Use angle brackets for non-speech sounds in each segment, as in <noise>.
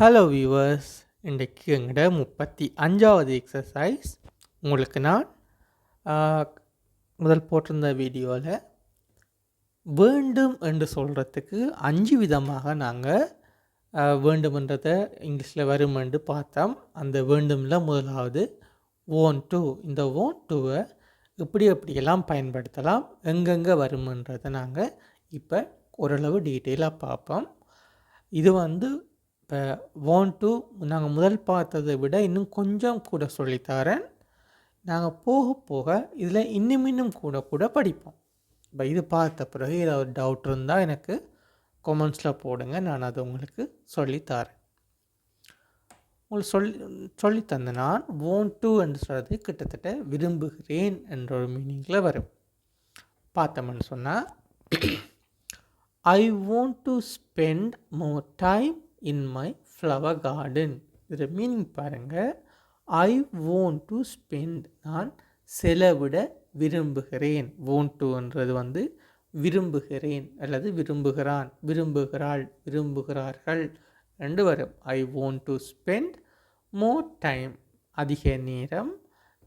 Hello viewers இன்றைக்கு எங்கள்கிட்ட முப்பத்தி அஞ்சாவது எக்ஸசைஸ் உங்களுக்கு நான் முதல் போட்டிருந்த வீடியோவில் வேண்டும் என்று சொல்கிறதுக்கு அஞ்சு விதமாக நாங்கள் வேண்டுமென்றதை இங்கிலீஷில் வரும் என்று பார்த்தோம். அந்த வேண்டும்ல முதலாவது ஓன் டூ இந்த ஓன் டூவை எப்படி எப்படியெல்லாம் பயன்படுத்தலாம் எங்கெங்கே வருமன்றதை நாங்கள் இப்போ ஓரளவு டீட்டெயிலாக பார்ப்போம். இது வந்து இப்போ ஒன் டூ நாங்கள் முதல் பார்த்ததை விட இன்னும் கொஞ்சம் கூட சொல்லித்தரேன். நாங்கள் போக போக இதில் இன்னும் இன்னும் கூட கூட படிப்போம். இப்போ இது பார்த்த பிறகு ஏதாவது டவுட் இருந்தால் எனக்கு கமெண்ட்ஸில் போடுங்க. நான் அதை உங்களுக்கு சொல்லித்தரேன். உங்களுக்கு சொல்லி சொல்லித்தந்த நான் ஓன் டூ என்று சொல்கிறது கிட்டத்தட்ட விரும்புகிறேன் என்ற ஒரு மீனிங்கில் வரும். பார்த்தோம்னு சொன்னால் I want to spend more time in my flower garden இதில் மீனிங் பாருங்கள் ஐ ஓன்ட் டு ஸ்பெண்ட் நான் செலவிட விரும்புகிறேன். வாண்ட் டுன்றது வந்து விரும்புகிறேன் அல்லது விரும்புகிறான். விரும்புகிறாள் விரும்புகிறார்கள். ரெண்டு வரும். I want to spend more time அதிக நேரம்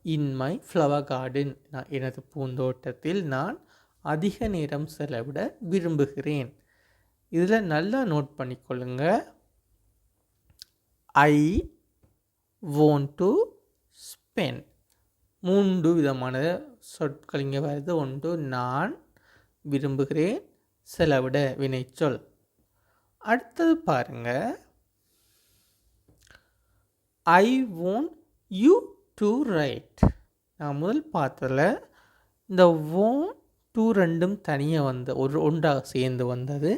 இன் மை ஃப்ளவர் கார்டன் நான் எனது பூந்தோட்டத்தில் நான் அதிக நேரம் செலவிட விரும்புகிறேன். இதில் நல்லா நோட் பண்ணிக்கொள்ளுங்க. ஐ வாண்ட் டு ஸ்பெண்ட் மூன்று விதமான சொற்கள் இங்கே வருது. ஒன்று நான் விரும்புகிறேன். செலவிட வினைச்சொல் அடுத்தது பாருங்க. I want you to write நான் முதல் பார்த்ததில் இந்த ஓன் டூ ரெண்டும் தனியாக வந்த ஒரு ஒன்றாக சேர்ந்து வந்தது.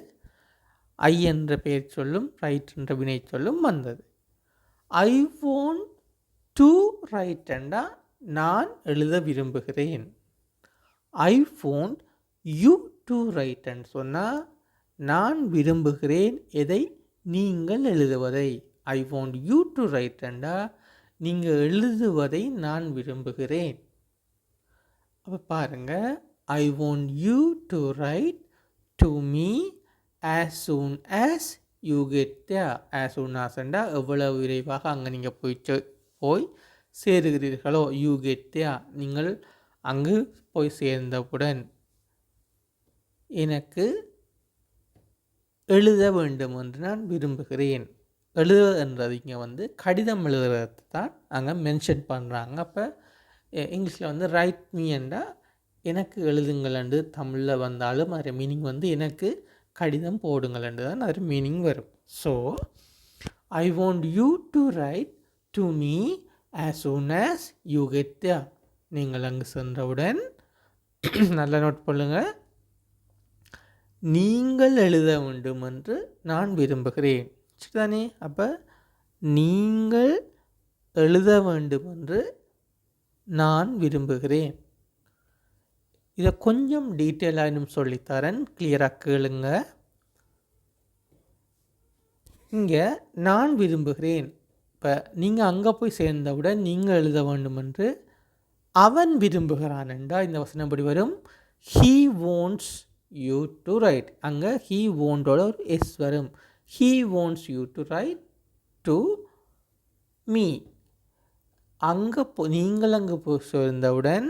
ஐ என்ற பெயர் சொல்லும் ரைட் என்ற வினை சொல்லும் வந்தது. ஐ வாண்ட் டு ரைட் அண்டா நான் எழுத விரும்புகிறேன். I want you to write சொன்னால் நான் விரும்புகிறேன் எதை நீங்கள் எழுதுவதை. I want you to write அண்டா நீங்கள் எழுதுவதை நான் விரும்புகிறேன். அப்போ பாருங்கள் I want you to write to me as soon as you get as soon ஆசண்டா எவ்வளவு விரைவாக அங்கே நீங்கள் போய் போய் சேருகிறீர்களோ? யூ கெட் நீங்கள் அங்கு போய் சேர்ந்தவுடன் எனக்கு எழுத வேண்டும் என்று நான் விரும்புகிறேன். எழுதுன்றது இங்கே வந்து கடிதம் எழுதுறது தான் அங்கே மென்ஷன் பண்ணுறாங்க அப்போ இங்கிலீஷில் வந்து ரைட் மீ என்றால் எனக்கு எழுதுங்கள் என்று தமிழில் வந்தாலும் அதில் மீனிங் வந்து எனக்கு கடிதம் போடுங்கள் என்று தான் அது மீனிங் வரும் so I want you to write to me as soon as you get நீங்கள் அங்கு சென்றவுடன் நல்லா நோட் பண்ணுங்கள் நீங்கள் எழுத வேண்டும் என்று நான் விரும்புகிறேன். சரிதானே? அப்போ நீங்கள் எழுத வேண்டும் என்று நான் விரும்புகிறேன். இதை கொஞ்சம் டீட்டெயிலாக இன்னும் சொல்லித்தரேன். கிளியராக கேளுங்க. இங்கே நான் விரும்புகிறேன். இப்போ நீங்கள் அங்கே போய் சேர்ந்தவுடன் நீங்கள் எழுத வேண்டும் என்று அவன் விரும்புகிறான் என்றால் இந்த வசனம் எப்படி வரும்? He wants you to write அங்கே ஹீ வாண்டோட ஒரு எஸ் வரும். He wants you to write to me அங்கே போ நீங்கள் அங்கே போய் சேர்ந்தவுடன்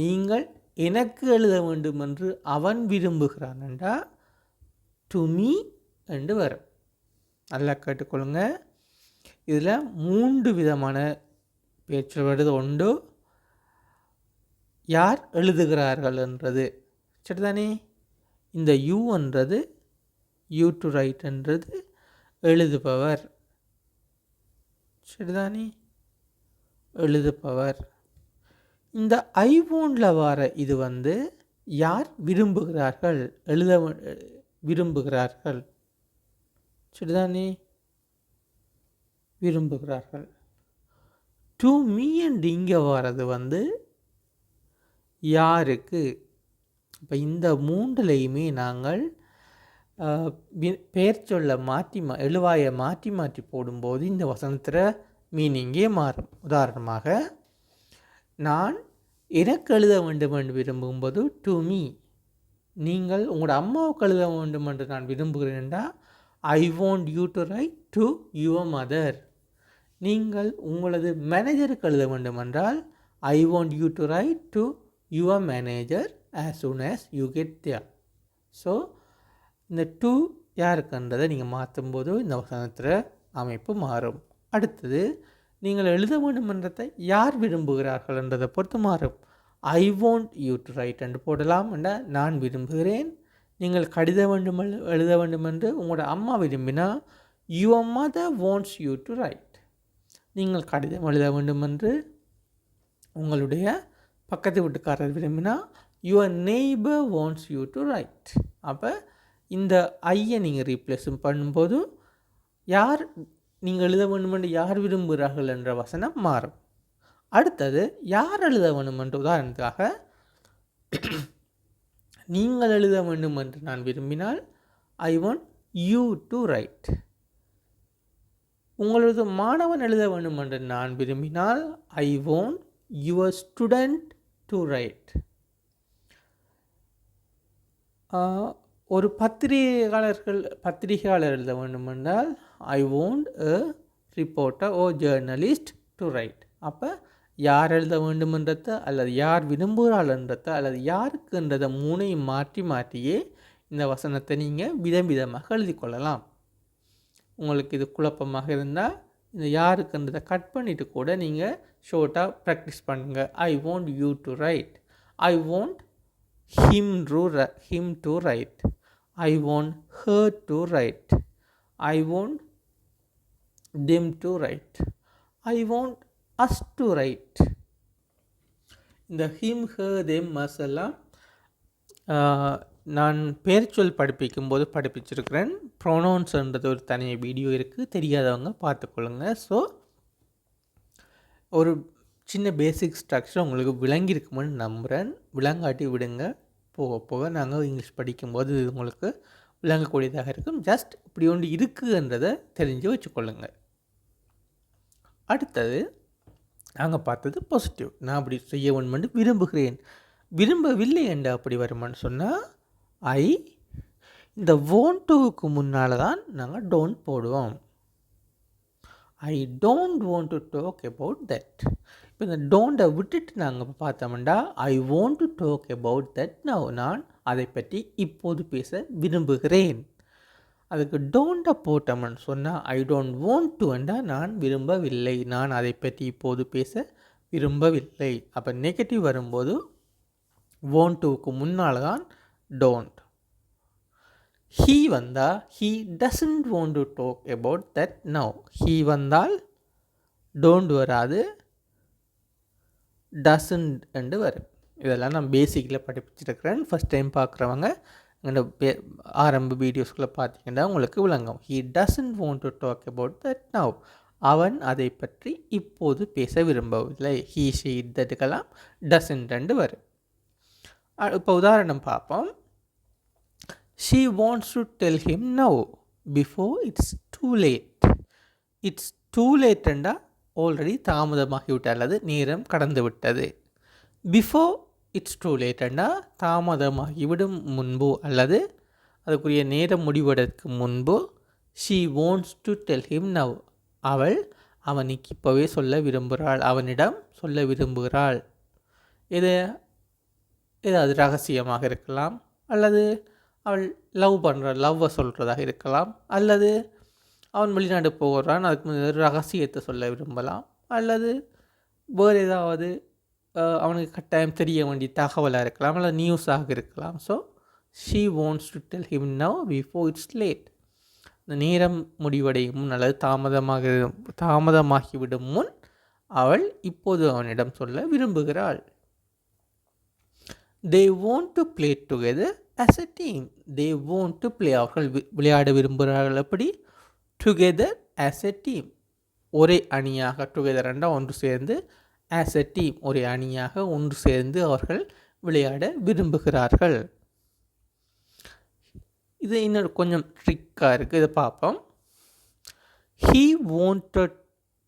நீங்கள் எனக்கு எழுத வேண்டும் என்று அவன் விரும்புகிறான் என்றா டு மீ என்று வரும். நல்லா கேட்டுக்கொள்ளுங்க. இதில் மூன்று விதமான பேச்சு வருது உண்டு. யார் எழுதுகிறார்கள் என்றது? சரிதானே? இந்த யூன்றது யூ டு ரைட்ன்றது எழுதுபவர். சரிதானே? எழுதுபவர். இந்த ஐவோனில் வர இது வந்து யார் விரும்புகிறார்கள்? எழுத விரும்புகிறார்கள். சரிதானே? விரும்புகிறார்கள். டு மீ அண்ட் இங்கே வர்றது வந்து யாருக்கு? இப்போ இந்த மூன்றுலையுமே நாங்கள் பெயர் சொல்ல மாற்றி மா எழுவாயை மாற்றி மாற்றி போடும்போது இந்த வசனத்தில் மீனிங்கே மாறும். உதாரணமாக நான் எனக்கு எழுத வேண்டும் என்று விரும்பும்போது டு மீ நீங்கள் உங்களோட அம்மாவுக்கு எழுத வேண்டும் என்று நான் விரும்புகிறேன் என்றால் I want you to write to your mother நீங்கள் உங்களது மேனேஜருக்கு எழுத வேண்டும் என்றால் I want you to write to your manager as soon as you get there so இந்த டூ யாருக்குன்றதை நீங்கள் மாற்றும்போது இந்த வசனத்தில் அமைப்பு மாறும். அடுத்தது நீங்கள் எழுத வேண்டுமென்றதை யார் விரும்புகிறார்கள் என்றதை பொறுத்து மாறும் I want you to write என்று போடலாம் என்ற நான் விரும்புகிறேன். நீங்கள் கடித வேண்டும் எழுத வேண்டும் என்று உங்களோட அம்மா விரும்பினா your mother wants you to write நீங்கள் கடிதம் எழுத வேண்டும் என்று உங்களுடைய பக்கத்து வீட்டுக்காரர் விரும்பினா your neighbour wants you to write அப்போ இந்த ஐயை நீங்கள் ரீப்ளேஸும் பண்ணும்போது யார் நீங்கள் எழுத வேண்டும் என்று யார் விரும்புகிறார்கள் என்ற வசனம் மாறும். அடுத்தது யார் எழுத வேண்டும் என்று உதாரணத்துக்காக நீங்கள் எழுத வேண்டும் என்று நான் விரும்பினால் I want you to write உங்களது மாணவன் எழுத வேண்டும் என்று நான் விரும்பினால் I want your student to write ஒரு பத்திரிகையாளர்கள் பத்திரிகையாளர் எழுத வேண்டுமென்றால் I want a reporter or journalist to write அப்போ யார் எழுத வேண்டுமென்றத அல்லது யார் விரும்புகிறாள்ன்றத அல்லது யாருக்குன்றதை மூணையும் மாற்றி மாற்றியே இந்த வசனத்தை நீங்கள் விதம் விதமாக எழுதி கொள்ளலாம். உங்களுக்கு இது குழப்பமாக இருந்தால் இந்த யாருக்குன்றதை கட் பண்ணிவிட்டு கூட நீங்கள் ஷோர்ட்டாக ப்ராக்டிஸ் பண்ணுங்கள் I want you to write I want him to him to write I want her to write I want them to write I want us to write இந்த ஹிம் ஹர் தெம் மஸ் எல்லாம் நான் பேர்ச்சொல் படிப்பிக்கும் போது படிப்பிச்சிருக்கிறேன் ப்ரொனவுன்ஸ்ன்றது ஒரு தனி video இருக்குது தெரியாதவங்க பார்த்துக்கொள்ளுங்க. ஸோ ஒரு சின்ன பேசிக் ஸ்ட்ரக்சர் உங்களுக்கு விளங்கியிருக்குமென்னு நம்புகிறேன் விளங்காட்டி விடுங்க. போக போக நாங்கள் இங்கிலீஷ் படிக்கும்போது இது உங்களுக்கு விளங்கக்கூடியதாக இருக்கும். ஜஸ்ட் இப்படி ஒன்று இருக்குன்றதை தெரிஞ்சு வச்சுக்கொள்ளுங்க அடுத்தது நாங்கள் பார்த்தது பாசிட்டிவ் நான் அப்படி செய்ய வேண்டுமென்று விரும்புகிறேன். விரும்பவில்லை என்று அப்படி வருமான்னு சொன்னால் ஐ இந்த வோன்ட்டுவுக்கு முன்னால் தான் நாங்கள் டோன்ட் போடுவோம். I don't want to talk about that இப்போ இந்த டோண்டை விட்டுட்டு நாங்கள் பார்த்தோம்னா I want to talk about that now நான் அதை பற்றி இப்போது பேச விரும்புகிறேன். அதுக்கு டோண்டை போட்டோம்னு சொன்னால் ஐ டோன்ட் வாண்ட் டு என்றால் நான் விரும்பவில்லை. நான் அதை பற்றி இப்போது பேச விரும்பவில்லை. அப்போ நெகட்டிவ் வரும்போது வோன்ட்டுவுக்கு முன்னால் தான் டோன்ட் ஹீ வந்தால் he doesn't want to talk about that now he வந்தால் டோன்ட் வராது. டசன்ட் என்று வரும். இதெல்லாம் நான் பேசிக்கில் படிப்பிச்சிருக்கிறேன் ஃபஸ்ட் டைம் பார்க்குறவங்க இந்த பே ஆரம்ப வீடியோஸ்குள்ளே பார்த்தீங்கன்னா உங்களுக்கு விளங்கும். He doesn't want to talk about that now அவன் அதை பற்றி இப்போது பேச விரும்பவில்லை. ஹீ ஷீ தட்டுக்கெல்லாம் டசன்ட் ரெண்டு வரும். இப்போ உதாரணம் பார்ப்போம். She wants to tell him now before it's too late it's too லேட்டுண்டா already தாமதமாகிவிட்டது அல்லது நேரம் கடந்து விட்டது. பிஃபோர் இட்ஸ் டூ லேட்டண்டா தாமதமாகிவிடும் முன்பு அல்லது அதுக்குரிய நேரம் முடிவதற்கு முன்பு she wants to tell him now அவள் அவனுக்கு இப்போவே சொல்ல விரும்புகிறாள் அவனிடம் சொல்ல விரும்புகிறாள். இது ஏதாவது ரகசியமாக இருக்கலாம் அல்லது அவள் லவ் பண்ணுற லவ்வை சொல்கிறதாக இருக்கலாம் அல்லது அவன் வெளிநாடு போகிறான் அதுக்கு முன்னாடி ரகசியத்தை சொல்ல விரும்பலாம். அல்லது வேறு ஏதாவது அவனுக்கு கட்டாயம் தெரிய வேண்டிய தகவலாக இருக்கலாம் அல்லது நியூஸாக இருக்கலாம். So she wants to tell him now before it's late இந்த நேரம் முடிவடையும் முன் அல்லது தாமதமாக தாமதமாகிவிடும் முன் அவள் இப்போது அவனிடம் சொல்ல விரும்புகிறாள். They want to play together as a team they want to play அவர்கள் விளையாட விரும்புகிறார்கள் எப்படி டுகெதர் ஆஸ் எ டீம் ஒரே அணியாக டுகெதர் என்றால் ஒன்று சேர்ந்து ஆஸ் எ டீம் ஒரே அணியாக ஒன்று சேர்ந்து அவர்கள் விளையாட விரும்புகிறார்கள். இது இன்னொரு கொஞ்சம் ட்ரிக்காக இருக்குது இதை பார்ப்போம். He wanted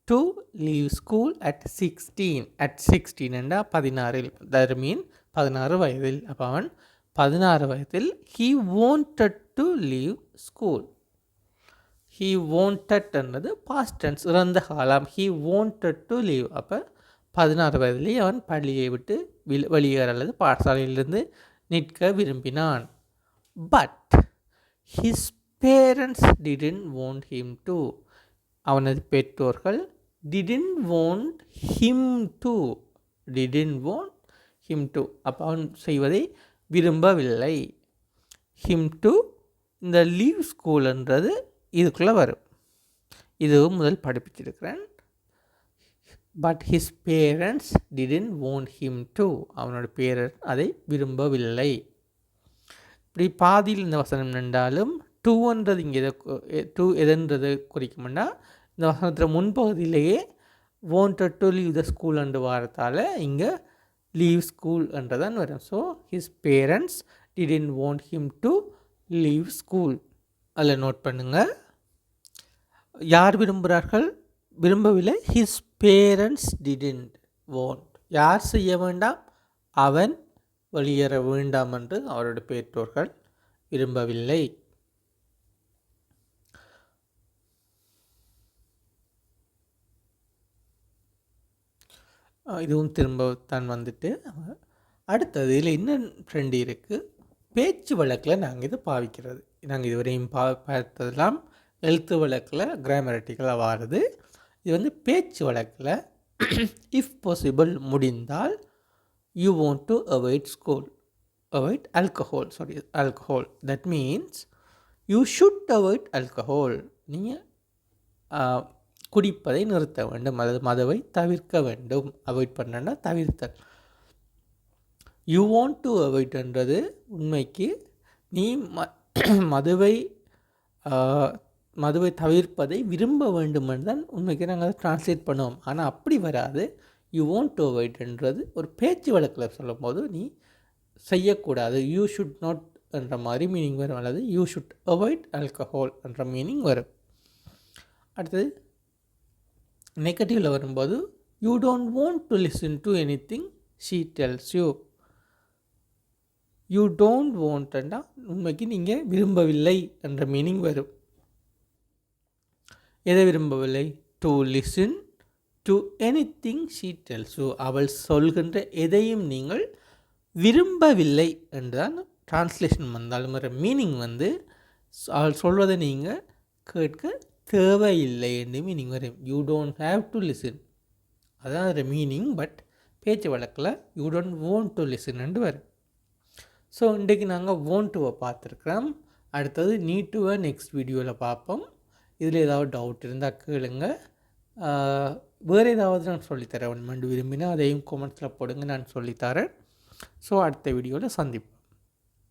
to leave school at sixteen at sixteen என்றால் பதினாறில். தர் மீன் பதினாறு வயதில். அப்போ அவன் பதினாறு வயதில் he wanted to leave school he வாண்டட்ன்றது past tense இறந்த காலம் ஹீ வாண்டட் டு லீவ் அப்போ பதினாறு வயதிலேயே அவன் பள்ளியை விட்டு வெளியேற அல்லது பாடசாலையிலிருந்து நிற்க விரும்பினான் but his parents didn't want him to அவனது பெற்றோர்கள் didn't want him to didn't want him to அப்போ அவன் செய்வதை விரும்பவில்லை ஹிம் டு இந்த லீவ் ஸ்கூல்ன்றது இதுக்குள்ளே வரும். இதுவும் முதல் படிப்பிச்சிருக்கிறேன் but his parents didn't want him to அவனோட பேரர் அதை விரும்பவில்லை. இப்படி பாதியில் இந்த வசனம் நின்றாலும் டூன்றது இங்கே எதை டூ எதுன்றது குறிக்கும்னா இந்த வசனத்தில் முன்பகுதியிலேயே wanted to leave the school என்று வாரத்தால் இங்கே லீவ் ஸ்கூல் என்றதான் வரும். So his parents didn't want him to leave school அதில் நோட் பண்ணுங்கள் யார் விரும்புகிறார்கள்? விரும்பவில்லை. ஹிஸ் பேரண்ட்ஸ் டிடின்ட் வாண்ட் யார் செய்ய வேண்டாம்? அவன் வெளியேற வேண்டாம் என்று அவருடைய பெற்றோர்கள் விரும்பவில்லை. இதுவும் திரும்ப தான் வந்துட்டு. அடுத்தது இதில் என்ன ட்ரெண்ட் இருக்குது பேச்சு வழக்கில் நாங்கள் இதை பாவிக்கிறது. நாங்கள் இதுவரையும் பா பார்த்ததெல்லாம் எழுத்து வழக்கில் கிராமரட்டிக்கலாக வாருது. இது வந்து பேச்சு வழக்கில் இஃப் பாசிபிள் முடிந்தால் you want to avoid school avoid alcohol sorry alcohol that means you should avoid alcohol நீங்கள் குடிப்பதை நிறுத்த வேண்டும். அல்லது மதுவை தவிர்க்க வேண்டும். அவாய்ட் பண்ணனா தவிர்த்தல். யூ வாண்ட் டு அவாய்ட்ன்றது உண்மைக்கு நீ ம <clears throat> மதுவை மதுவை தவிர்ப்பதை விரும்ப வேண்டும் தான் உண்மைக்கு நாங்கள் ட்ரான்ஸ்லேட் பண்ணுவோம். ஆனால் அப்படி வராது. யூ ஓன்ட் டு அவாய்ட்ன்றது ஒரு பேச்சு வழக்கில் சொல்லும்போது நீ செய்யக்கூடாது. யூ ஷுட் நாட் என்ற மாதிரி மீனிங் வரும். அல்லது யூ ஷுட் அவாய்ட் ஆல்கஹால் என்ற மீனிங் வரும். அடுத்தது நெகட்டிவில் வரும்போது you don't want to listen to anything she tells you you don't வாண்ட்னா உண்மைக்கு நீங்கள் விரும்பவில்லை என்ற மீனிங் வரும். எதை விரும்பவில்லை? To listen to anything she tells so அவள் சொல்கின்ற எதையும் நீங்கள் விரும்பவில்லை என்றுதான் டிரான்ஸ்லேஷன் வந்தாலும் வர மீனிங் வந்து அவள் சொல்வதை நீங்கள் கேட்க தேவையில்லை என்று மீனிங் வரும். You don't have to listen அதான் அதில் மீனிங் பட் பேச்சு வழக்கில் you don't want to listen என்று வரும். ஸோ இன்றைக்கு நாங்கள் ஓன் டூவை பார்த்துருக்குறோம். அடுத்தது நீ டூவை நெக்ஸ்ட் வீடியோவில் பார்ப்போம். இதில் ஏதாவது டவுட் இருந்தால் கேளுங்க. வேறு ஏதாவது நான் சொல்லித்தரேன். வேணுமென்று விரும்பினா அதையும் கொமெண்ட்ஸில் போடுங்க. நான் சொல்லித்தரேன். ஸோ அடுத்த வீடியோவில் சந்திப்போம்.